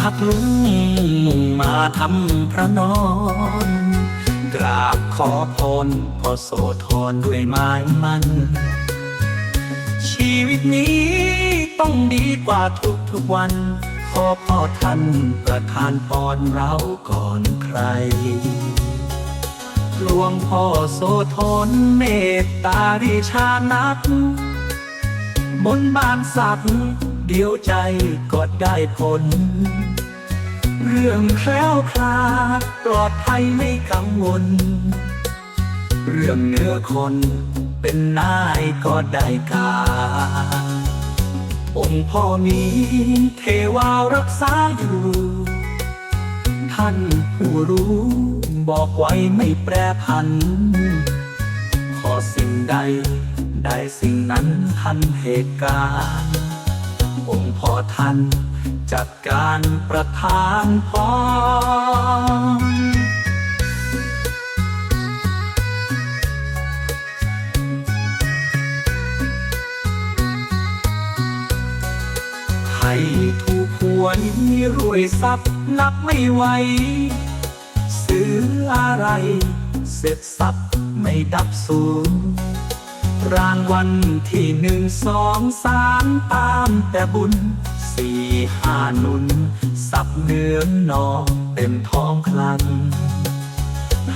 พักลุงมาทำพระนอนกราบขอพรพ่อโสธรด้วยไม้มัน ชีวิตนี้ต้องดีกว่าทุกทุกวัน ขอพ่อท่านประทานพรเราก่อนใคร หลวงพ่อโสธรเมตตาดิชานักบนบานสัก เดียวใจก็ได้ผล เรื่องแคล้วคลาดปลอดภัยไม่กังวล เรื่องเนื้อคนเป็นนายก็ได้การองค์พ่อมีเทวารักษาอยู่ ท่านผู้รู้บอกไว้ไม่แปรพัน ขอสิ่งใด ได้สิ่งนั้นทันเหตุการณ์ องค์พ่อท่านจัดการประทานพรให้ถูกหวยรวยทรัพย์นับไม่ไหวซื้ออะไร เสร็จสับไม่ดับสูง รางวัลที่หนึ่งสองสามตามแต่บุญสี่ห้านุน สับเนื้อนองเต็มท้องคลัง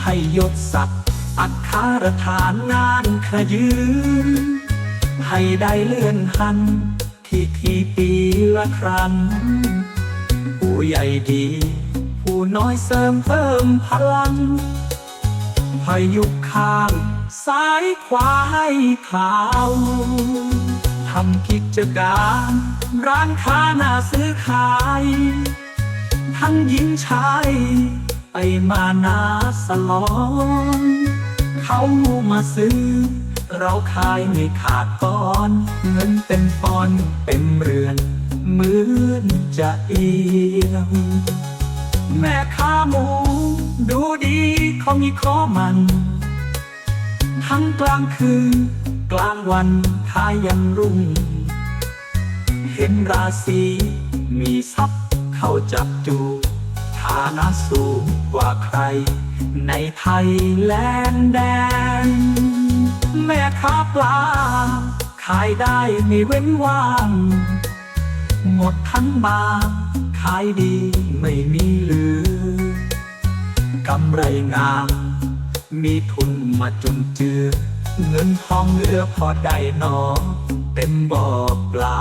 ให้ยศศักดิ์อัคารฐานงานขยืน ให้ได้เลื่อนหัน ที่ทีปีละครั้ง ผู้ใหญ่ดี ผู้น้อยเสริมเพิ่มพลังพายุข้าง ซ้ายขวาให้เขาทำกิจการ ร้านค้าหน้าซื้อขาย ทั้งหญิงชายไปมานาสลอนเขามาซื้อ เราขายไม่ขาดก้อน เงินเต็มปอนเต็มเรือนเหมือนจะเอียงแม่ค้าหมู ดูดีเขามีข้อมัน ทั้งกลางคืน กลางวันขายยันรุ่ง เห็นราศีมีทรัพย์เขาจับจูฐานะสูงกว่าใคร ในไทยแลนด์แดน แม่ค้าปลา ขายได้ไม่เว้นว่าง หมดทั้งบางขายดีไม่มีเหลือกำไรงาม มีทุน มาจนเจือ เงินทองเหลือพอได้นอเต็มบ่อปลา